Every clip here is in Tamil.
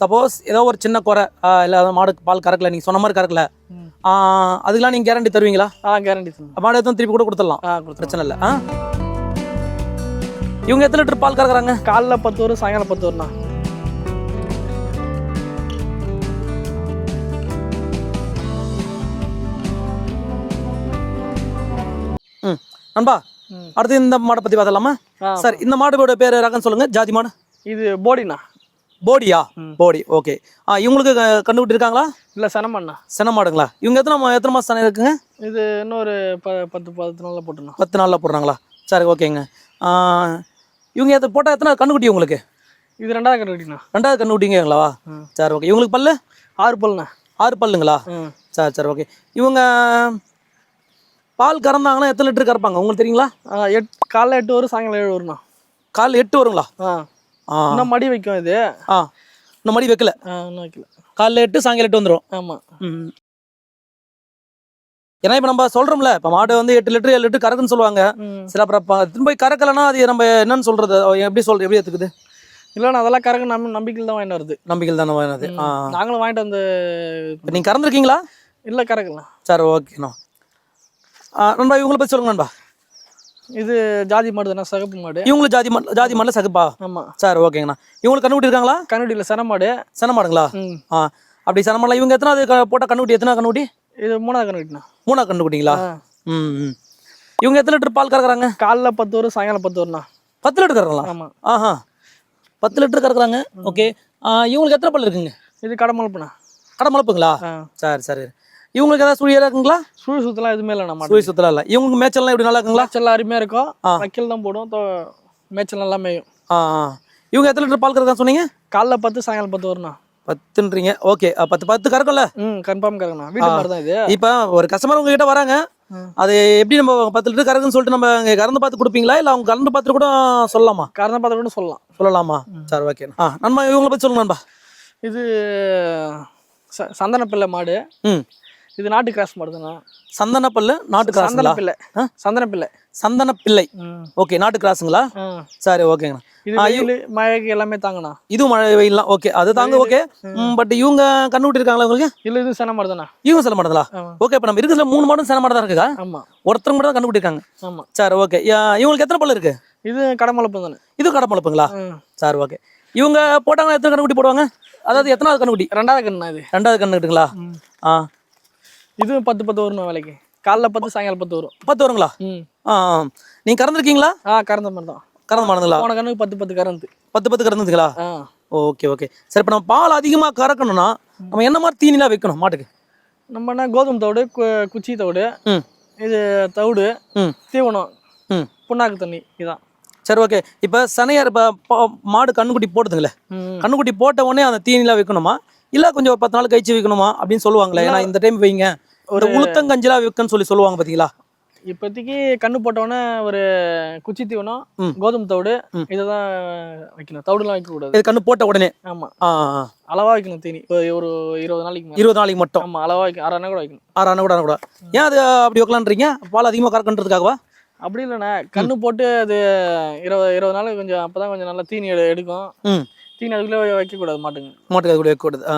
சப்போஸ் ஏதோ ஒரு சின்ன குறை இல்ல மாடு பால் கறக்கல நீங்க சொன்ன மாதிரி கறக்கல. அதுக்கெல்லாம் நீங்க கேரண்டி தருவீங்களா? ஆ கேரண்டி மாடு எதுவும் திருப்பி கூட கொடுத்துடலாம். பிரச்சனை இல்லை. ஆ? இவங்க எத்தனை லிட்டர் பால் கறக்குறாங்க? காலைல பத்து வரும் சாயங்காலம் பத்து வரும்ண்ணா. ம். நண்பா. அடுத்து இந்த மாடை பத்தி பார்த்தலாமா சார் இந்த மாடோட பேர் ரகம் சொல்லுங்க. ஜாதி மாடு? இது போடிண்ணா. போடியா? ம். போடி ஓகே ஆ இவங்களுக்கு க- கண்டுபிடி இருக்காங்களா இல்லை சனமண்ணா. சென மாடுங்களா இவங்க எத்தனை மா- எத்தனை மாசம் இருக்குங்க? இது இன்னொரு ப பத்து பத்து நாளில் போட்டுண்ணா பத்து நாளில் போடுறாங்களா? சரி ஓகேங்க. இவங்க எத்த போட்டால் எத்தனை கண்ணுக்குட்டி உங்களுக்கு? இது ரெண்டாவது கண்டுபிடிண்ணா ரெண்டாவது கண்ணுக்குட்டிங்களா ம். சரி ஓகே இவங்களுக்கு பல்லு? ஆறு பல்ண்ணா ஆறு பல்லுங்களா? ம் சரி சரி ஓகே இவங்க பால் கறந்தாங்கன்னா எத்தனை லிட்டர் கறப்பாங்க? உங்களுக்கு தெரியுங்களா? எட் காலைல எட்டு வரும் சாயங்காலம் ஏழு வரும்ண்ணா. கால் எட்டு வருங்களா? ஆ. இன்னும் மடி வைக்கும் இது. ஆ. இந்த மடி வைக்கல. இன்னும் வைக்கல. காலைல எட்டு சாயங்காலம் எட்டு வந்துடும் ஆமாம் ம். ஏன்னா இப்போ நம்ம சொல்கிறோம்ல இப்போ மாடு வந்து எட்டு லிட்டர் ஏழு லிட்டர் கறக்குன்னு சொல்லுவாங்க. சரி அப்புறம் திரும்ப போய் கறக்கலைன்னா அது நம்ம என்னன்னு சொல்கிறது எப்படி சொல்கிறது எப்படி எடுத்துக்குது இல்லைண்ணா அதெல்லாம் கறக்கு நம்ம நம்பிக்கையில் தான் வாங்கிட்டு வருது நம்பிக்கையில் தானே. ஆ. நாங்களும் வாங்கிட்டு வந்து இப்போ நீங்கள் கறந்துருக்கீங்களா? இல்லை கறக்கலாம் சரி ஓகேண்ணா. ஆ நண்பா இவங்களை பற்றி சொல்லுங்க நண்பா. இது ஜாதி மாடு தானே சகப்பு மாடு. இவங்களும் ஜாதி மாடு ஜாதி மாடல சகுப்பா? ஆமாம் சரி ஓகேங்கண்ணா. இவங்களுக்கு கண்ணுக்குட்டி இருக்காங்களா சன மாடு. சென மாடுங்களா? ம். ஆ அப்படி சென மாடலாம் இவங்க எத்தனாவது க- போட்ட கண்ணுக்குட்டி எத்தனை கண்ணுக்குட்டி? இது மூணாவது கண்ணுடிண்ணா மூணா கண்ணுக்குட்டிங்களா? ம் இவங்க எத்தனை லிட்டர் பால் கறக்குறாங்க? காலைல பத்து வரும் சாயங்காலம் பத்து வரும்ண்ணா. பத்து லிட்டர் கறக்கலாம் ஆமாம் ஆஹா. பத்து லிட்டர் கறக்குறாங்க. ஓகே. இவங்களுக்கு எத்தனை பல் இருக்குங்க? இது கடமளப்புண்ணா கடை மலப்புங்களா ஆ. சரி சரி. இவங்களுக்கு ஏதாவது சுழியாக இருக்குங்களா? சுழி சுத்தலாம் எதுவுமே இல்லைண்ணா மாடு சுழி சுத்தலாம் இல்லை. இவங்களுக்கு மேய்ச்சல்லாம் எப்படி நல்லா இருக்குங்களா? மேய்ச்சல் அருமையாக இருக்கும். வைக்கல் தான் போடும் மேய்ச்சல் நல்லா மேயும். இவங்க எத்தனை லிட்டர் பால் கறக்குறாங்க சொன்னீங்க? காலைல பத்து சாயங்காலம் பத்து வரும்ண்ணா. பத்துன்றீங்க. ஓகே. பத்து பத்து கறக்கும்ல? ம் கன்ஃபார்ம் கறக்கண்ணா வீட்டு மாடு தான் இது. இப்போ ஒரு கஸ்டமர் உங்ககிட்ட வராங்க. அது எப்படி நம்ம பத்து லிட்டர் கறக்குன்னு சொல்லிட்டு நம்ம இங்கே கறந்து பார்த்து கொடுப்பீங்களா? இல்லை அவங்க கறந்து பார்த்துட்டு கூட சொல்லலாமா? கறந்த பார்த்து கூட சொல்லலாம். சொல்லலாமா? சரி ஓகே ஆ நண்பா இவங்களை பற்றி சொல்லுங்க நண்பா. இது சந்தன பிள்ளை மாடு. ம். இது நாட்டு கிராஸ் மாடு தானே சந்தன பல்லு நாட்டு சந்தன கிராஸுங்களா? பிள்ளை ஆ? சந்தன பிள்ளை சந்தன பிள்ளை ம். ஓகே நாட்டு கிராஸுங்களா? சரி ஓகேங்கண்ணா. இது மழைக்கு எல்லாமே தாங்கண்ணா. இதுவும் மழை வெயில்லாம் ஓகே அது தாங்க ஓகே. பட் இவங்க கண்டுபிடி இருக்காங்களா உங்களுக்கு? இல்லை இது சன மாடு தானே இவங்க மாட்டங்களா ஆமா ஓகே இப்போ நம்ம இருக்கிறதுல மூணு மாடும் சேன மாடு தான் இருக்குதா? ஆமாம் ஒருத்தர் மட்டும் தான் கண்டுபிடிக்காங்க ஆமாம் சரி ஓகே. இவங்களுக்கு எத்தனை பல்லு இருக்கு? இது கடமளப்பு தானே இது கடை பழப்புங்களா ம் சரி ஓகே. இவங்க போட்டாங்கன்னா எத்தனை கண்ணுக்குட்டி போடுவாங்க? அதாவது எத்தனாவது கண்ணுக்குட்டி ரெண்டாவது கண்ணுண்ணா இது. ரெண்டாவது கண்ணுக்குட்டுங்களா ஆ. இது பத்து பத்து வரும் விலைக்கு. காலைல பத்து சாயங்காலம் பத்து வரும். பத்து வருங்களா? ம். ஆ ஆ. நீங்க கறந்துருக்கீங்களா? ஆ கறந்த மாதிரி தான். கறந்து மாடுங்களா? போன கண்ணுக்கு பத்து பத்து கறந்து. பத்து பத்து கறந்துங்களா? Okay okay. சரி இப்போ நம்ம பால் அதிகமாக கறக்கணும்னா நம்ம என்ன மாதிரி தீனிலாம் வைக்கணும் மாட்டுக்கு? நம்ம என்ன கோதுமை தவிடு குச்சி தவிடு ம். இது தவிடு ம். தீவனம் ம். புண்ணாக்கு தண்ணி இதான். சரி ஓகே. இப்போ சனையார் இப்போ மாடு கண்ணுக்குட்டி போடுதுங்களே கண்ணுக்குட்டி போட்ட உடனே அந்த தீனிலாம் வைக்கணுமா? இல்லை கொஞ்சம் ஒரு பத்து நாள் கழிச்சு வைக்கணுமா? அப்படின்னு சொல்லுவாங்களே. ஏன்னா இந்த டைம் வைங்க. ஒரு உளுத்தங்கஞ்சிலாம் வைக்கன்னு சொல்லி சொல்லுவாங்க பார்த்தீங்களா இப்போதைக்கு கண்ணு போட்டவொடனே ஒரு குச்சி தீவனம். கோதுமை தவிடு ம். இதை தான் வைக்கணும். தவிடுலாம் வைக்கக்கூடாது இது கண்ணு போட்ட உடனே? ஆமாம். அளவாக வைக்கணும் தீனி. ஒரு- இருபது நாளைக்கு இருபது நாளைக்கு மட்டும்? ஆமாம் அளவாக வைக்கணும் அரை அண்ணா கூட வைக்கணும். ஆறு அண்ணா கூட கூட. ஏன் அது அப்படி வைக்கலான்றீங்க? பால் அதிகமாக கறக்கன்றதுக்காகவா அப்படி இல்லைண்ணே கண்ணு போட்டு அது இருபது இருபது நாள் கொஞ்சம் அப்போ தான் கொஞ்சம் நல்லா தீனி எடு- எடுக்கும். தீனி அதுக்குள்ளே வைக்கக்கூடாது மாட்டுங்க மாட்டுக்கு அது கூட வைக்கக்கூடாது. ஆ.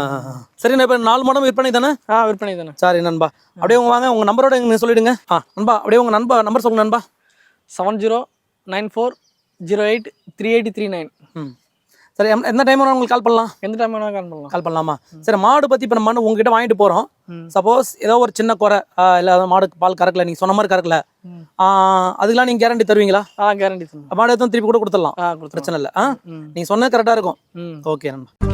சரி நான் இப்போ நாலு மாடம் விற்பனை தானே? ஆ விற்பனை தானே. சரி நண்பா. அப்படியே உங்க வாங்க உங்க நம்பரோட எங்க சொல்லிடுங்க. ஆ நண்பா அப்படியே உங்க நண்பா நம்பர் சொல்லுங்க நண்பா. Seven zero nine four zero eight three eighty three nine. ம். சரி எந்த டைம் உங்களுக்கு கால் பண்ணலாம். எந்த டைம் வேணால் கால் பண்ணலாம். கால் பண்ணலாமா? சரி மாடு பத்தி இப்போ நம்ம உங்ககிட்ட வாங்கிட்டு போறோம். சப்போஸ் ஏதோ ஒரு சின்ன குறை இல்ல மாடு பால் கறக்கல நீங்க சொன்ன மாதிரி கறக்கல. அதுக்கெல்லாம் நீங்க கேரண்டி தருவீங்களா? ஆ கேரண்டி மாடு எதுவும் திருப்பி கூட கொடுத்துடலாம். பிரச்சனை இல்லை. ஆ? நீங்க சொன்னது கரெக்டா இருக்கும். ஓகே நண்பா.